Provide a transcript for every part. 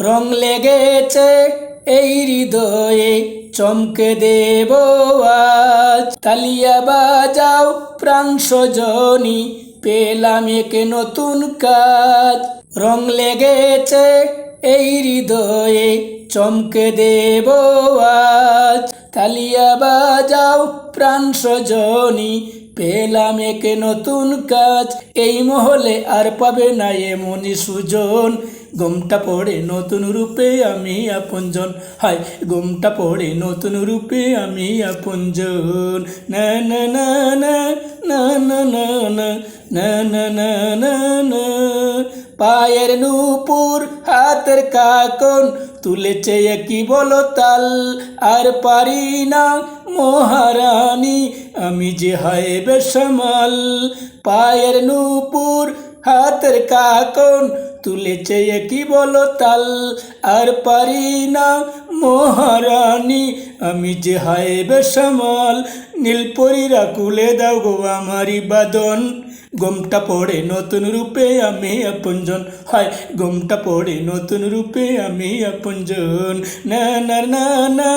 রং লেগেছে এই হৃদয়ে, চমকে দেব আজ। তালিয়া বাজাও প্রাণ সজনী, পেলাম এক নতুন কাজ। রং লেগেছে এই হৃদয়ে, চমকে দেব আজ। তালিয়া বাজাও প্রাণ সজনী, পেলাম এক নতুন কাজ। এই মহলে আর পাবে না এমনই সুজন। গমটা পড়ে নতুন রূপে আমি আপনজন হায় গমটা পড়ে নতুন রূপে আমি আপনজন না না না না না না না না না না না না না পায়ের নূপুর হাতের কাকন তুলেছে কি বলো তাল আর পারি না মহারানী আমি যে হয় বেসামাল পায়ের নূপুর হাতের কাকন তুলেছে কি বলো তাল আর পারি না মহারানী আমি যে হায় বেসামাল নীলপরীরা কুলে দাও গো আমারি বাদন গমটা পড়ে নতুন রূপে আমি আপনজন হয় গমটা পড়ে নতুন রূপে আমি আপনজন না না না না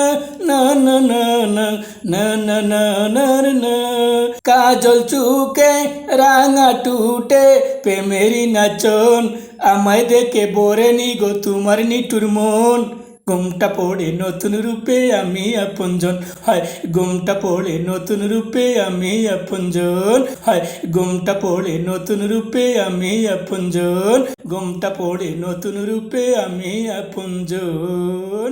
না না না না না না না না না কাজল চুকে রাঙা টুটে প্রেমেরি নাচন আমায় দেখে বরে নি গো তোমার নিটুর মন ঘুমটা পড়ে নতুন রূপে আমি আপনজন হয়, ঘুমটা পড়ে নতুন রূপে আমি আপনজন হয়, ঘুমটা পড়ে নতুন রূপে আমি আপনজন ঘুমটা পড়ে নতুন রূপে আমি আপনজন